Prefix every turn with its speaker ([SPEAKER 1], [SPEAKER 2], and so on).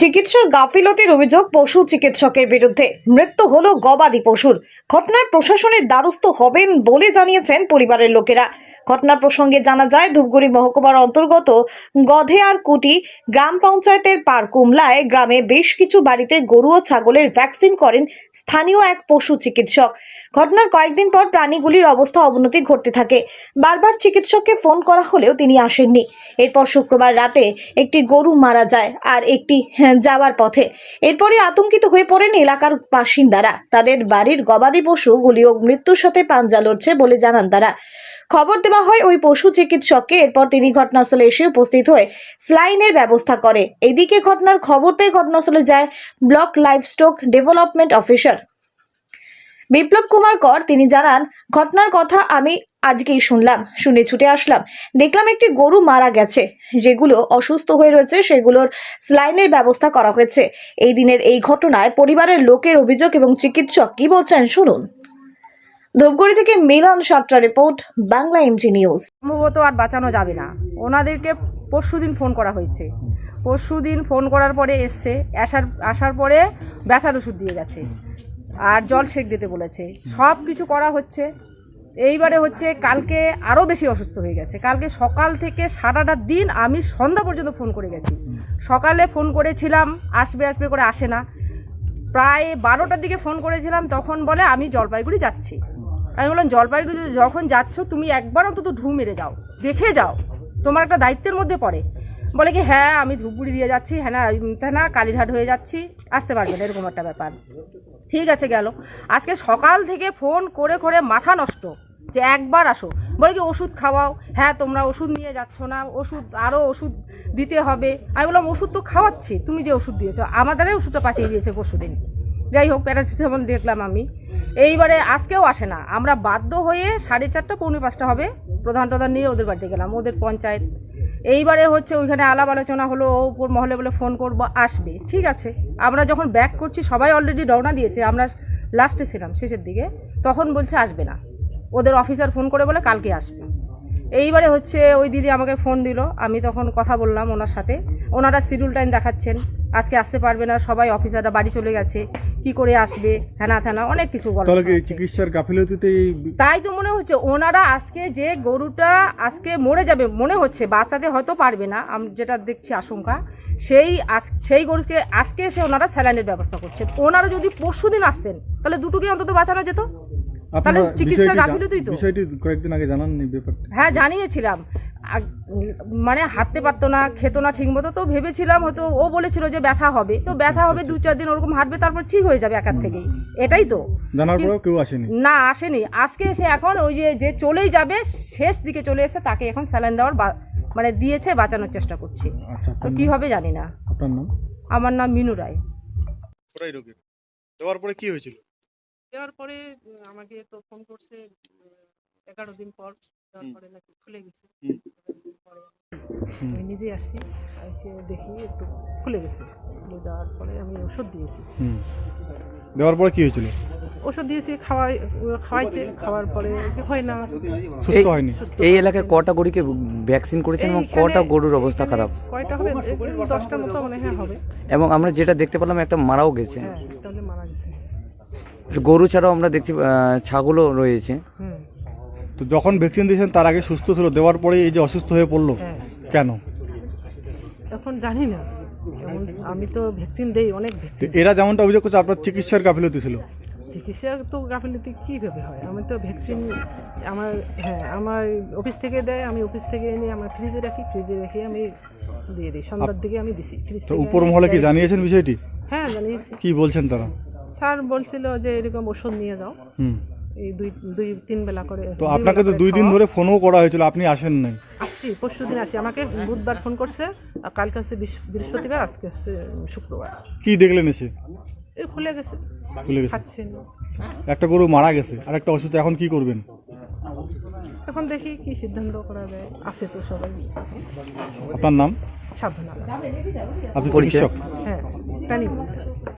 [SPEAKER 1] চিকিৎসার গাফিলতির অভিযোগ পশু চিকিৎসকের বিরুদ্ধে। মৃত্যু হলো গবাদি পশুর। ঘটনায় প্রশাসনের দ্বারস্থ হবেন বলে জানিয়েছেন পরিবারের লোকেরা। ঘটনার প্রসঙ্গে জানা যায়, ধূপগুড়ি মহকুমার অন্তর্গত গধেয়ার কুটি গ্রাম পঞ্চায়েতের পার কুমলায় গ্রামে বেশ কিছু বাড়িতে গরু ও ছাগলের ভ্যাকসিন করেন স্থানীয় এক পশু চিকিৎসক। ঘটনার কয়েকদিন পর প্রাণীগুলির অবস্থা অবনতি ঘটতে থাকে। বারবার চিকিৎসককে ফোন করা হলেও তিনি আসেননি। এরপর শুক্রবার রাতে একটি গরু মারা যায় আর একটি যাওয়ার পথে। এরপরই আতঙ্কিত হয়ে পড়েন এলাকার বাসিন্দারা। তাদের বাড়ির গবাদি পশুগুলিও মৃত্যুর সাথে পাঞ্জা লড়ছে বলে জানান তারা। খবর দেওয়া হয় ওই পশু চিকিৎসককে এরপর তিনি ঘটনাস্থলে এসে উপস্থিত হয়ে স্লাইনের ব্যবস্থা করে। এদিকে ঘটনার খবর পেয়ে ঘটনাস্থলে যায় block livestock development officer. Biplab Kumar Kar, তিনি জানান, ঘটনার কথা আমি আজকেই শুনলাম, শুনে ছুটে আসলাম। দেখলাম একটি গরু মারা গেছে, যেগুলো অসুস্থ হয়ে রয়েছে, সেগুলোর স্লাইনের ব্যবস্থা করা হয়েছে। এই দিনের এই ঘটনায় পরিবারের লোকের অভিযোগ এবং চিকিৎসক কি বলছেন, শুনুন। ধূপগুড়ি থেকে মিলন সাতটা রিপোর্ট, বাংলা এমজি নিউজ
[SPEAKER 2] সম্ভবত আর বাঁচানো যাবে না। ওনাদেরকে পরশুদিন ফোন করা হয়েছে। পরশুদিন ফোন করার পরে এসছে, আসার আসার পরে ব্যথার ওষুধ দিয়ে গেছে। আর জল সেক দিতে বলেছে। সব কিছু করা হচ্ছে। এইবারে হচ্ছে কালকে আরও বেশি অসুস্থ হয়ে গেছে। কালকে সকাল থেকে সারাটা দিন আমি সন্ধ্যা পর্যন্ত ফোন করে গেছি। সকালে ফোন করেছিলাম, আসবে আসবে করে আসে না। প্রায় বারোটার দিকে ফোন করেছিলাম, তখন বলে আমি জলপাইগুড়ি যাচ্ছি। আমি বললাম, জলপাইগুড়ি যখন যাচ্ছ, তুমি একবার অন্তত ঢু মেরে যাও। দেখে যাও। তোমার একটা দায়িত্বের মধ্যে পড়ে। বলে কি হ্যাঁ আমি ধূপগুড়ি দিয়ে যাচ্ছি। হ্যাঁ না তা না, কালীঘাট হয়ে যাচ্ছি। আসতে পারবে না, এরকম একটা ব্যাপার। ঠিক আছে, গেল। আজকে সকাল থেকে ফোন করে করে মাথা নষ্ট যে একবার আসো। বলে কি, ওষুধ খাওয়াও। হ্যাঁ তোমরা ওষুধ নিয়ে যাচ্ছ না। ওষুধ আরও ওষুধ দিতে হবে। আমি বললাম, ওষুধ তো খাওয়াচ্ছি। তুমি যে ওষুধ দিয়েছ আমাদেরই ওষুধটা পাঠিয়ে দিয়েছে পরশুদিন। যাই হোক, প্যারাসিটামল দেখলাম আমি। এইবারে আজকেও আসে না। আমরা বাধ্য হয়ে সাড়ে চারটা, পৌনে পাঁচটা হবে প্রধান প্রধান নিয়ে ওদের বাড়িতে গেলাম, ওদের পঞ্চায়েত। এইবারে হচ্ছে ওইখানে আলাপ আলোচনা হলো, ও উপর মহলে বলে ফোন করব, আসবে, ঠিক আছে। আমরা যখন ব্যাক করছি, সবাই অলরেডি রওনা দিয়েছে, আমরা লাস্টে ছিলাম, শেষের দিকে। তখন বলছে আসবে না। ওদের অফিসার ফোন করে বলে কালকে আসবে। এইবারে হচ্ছে ওই দিদি আমাকে ফোন দিল, আমি তখন কথা বললাম ওনার সাথে। ওনারা শিডিউল টাইম দেখাচ্ছেন, আজকে আসতে পারবে না, সবাই অফিসাররা বাড়ি চলে গেছে। কি করে আসবে হ্যানা থানা অনেক কিছু গল্প
[SPEAKER 3] তাহলে কি চিকিৎসার গাফিলতিতে
[SPEAKER 2] তাই তো মনে হচ্ছে ওনারা আজকে যে গরুটা আজকে মরে যাবে মনে হচ্ছে বাঁচাতে হয়তো পারবে না আমি যেটা দেখছি আশঙ্কা সেই সেই গরুকে আজকে এসে ওনারা স্যালাইনের ব্যবস্থা করছে। ওনারা যদি পরশু দিন আসতেন তাহলে দুটোকে অন্তত বাঁচানো যেত। তাহলে চিকিৎসা
[SPEAKER 3] বিষয়টি
[SPEAKER 2] তো।
[SPEAKER 3] বিষয়টি কয়েকদিন আগে জানাননি ব্যাপারটা।
[SPEAKER 2] হ্যাঁ জানিয়েছিলাম। মানে হাঁটতে পারতো না খেতো না ঠিক মতো তো ভেবেছিলাম হয়তো ও বলেছিল যে ব্যথা হবে। তো ব্যথা হবে দু চার দিন ওরকম হাঁটবে তারপর ঠিক হয়ে যাবে একার থেকেই এটাই তো।
[SPEAKER 3] জানার পরেও কেউ আসেনি।
[SPEAKER 2] না আসেনি। আজকে এসে এখন ওই যে যে চলেই যাবে শেষ দিকে চলে এসে তাকে এখন স্যালাইন দেওয়ার বা- মানে দিয়েছে বাঁচানোর চেষ্টা করছি।
[SPEAKER 3] আচ্ছা
[SPEAKER 2] তো কি হবে জানি না।
[SPEAKER 3] আপনার নাম?
[SPEAKER 2] আমার নাম মিনু রায়।
[SPEAKER 4] ওটাই রোগীর দেওয়ার পরে কি হয়েছিল?
[SPEAKER 5] দেওয়ার পরে আমাকে তো ফোন করছে এগারো দিন পর। দেওয়ার পরে নাকি খুলে গেছে। আমি নিজে আসছি এসে দেখি একটু খুলে গেছে। খুলে যাওয়ার পরে আমি ওষুধ দিয়েছি।
[SPEAKER 3] দেওয়ার পরে কি হয়েছিল?
[SPEAKER 5] ওষুধ দিয়েছি খাওয়াই খাওয়াইছে খাওয়ার পরে হয় না।
[SPEAKER 3] সুস্থ
[SPEAKER 6] এই-
[SPEAKER 3] হয়নি।
[SPEAKER 6] এই এলাকায় কটা গরুকে ভ্যাকসিন করেছেন এবং কটা গরুর অবস্থা খারাপ?
[SPEAKER 5] কয়টা হবে? দশটার মতো মনে হয় হবে।
[SPEAKER 6] এবং আমরা যেটা দেখতে পেলাম একটা মারাও গেছে।
[SPEAKER 5] হ্যাঁ তাহলে মারা গেছে।
[SPEAKER 6] গরু ছাড়াও আমরা দেখছি ছাগলও রয়েছে।
[SPEAKER 3] তো যখন ভ্যাকসিন দিয়েছেন তার আগে সুস্থ ছিল দেওয়ার পরে এই যে অসুস্থ হয়ে পড়ল।
[SPEAKER 5] হ্যাঁ।
[SPEAKER 3] কেন?
[SPEAKER 5] এখন জানি না। আমি তো ভ্যাকসিন দেই অনেক
[SPEAKER 3] এরা যেমনটা অভিযোগ করছে আপনার চিকিৎসার গাফিলতি ছিল।
[SPEAKER 5] চিকিৎসা তো গাফিলতি কীভাবে হয়? আমি তো ভ্যাকসিন আমার হ্যাঁ আমার অফিস থেকে দেয় আমি অফিস থেকে এনে আমার ফ্রিজে রাখি ফ্রিজে রেখে আমি দিয়ে দিই। সন্ধ্যার দিকে আমি দিছি।
[SPEAKER 3] তো উপর মহলে কি জানিয়েছেন বিষয়টি?
[SPEAKER 5] হ্যাঁ জানিয়েছি।
[SPEAKER 3] কি বলছেন তারা?
[SPEAKER 5] স্যার বলছিল যে এরকম ওষুধ নিয়ে যাও।
[SPEAKER 3] হুম।
[SPEAKER 5] এই দুই দুই তিন বেলা করে
[SPEAKER 3] তো আপনাকে তো দুই দিন ধরে ফোনও করা হয়েছিল আপনি আসেন নাই।
[SPEAKER 5] আসছি পরশু দিন আসি। আমাকে বুধবার ফোন করছে আর কালকে হচ্ছে বৃহস্পতিবার আজকে হচ্ছে শুক্রবার।
[SPEAKER 3] কি দেখলেন এসে?
[SPEAKER 5] এই খুলে গেছে।
[SPEAKER 3] খুলে গেছে।
[SPEAKER 5] খাচ্ছে না।
[SPEAKER 3] একটা গরু মারা গেছে আর একটা অসুস্থ এখন কি করবেন?
[SPEAKER 5] এখন দেখি কি সিদ্ধান্ত করা যায়। আছে তো সবাই।
[SPEAKER 3] আপনার নাম?
[SPEAKER 5] সাবধান
[SPEAKER 3] আপনি
[SPEAKER 6] পরিচয়?
[SPEAKER 3] চিকিৎসক?
[SPEAKER 5] হ্যাঁ প্রাণী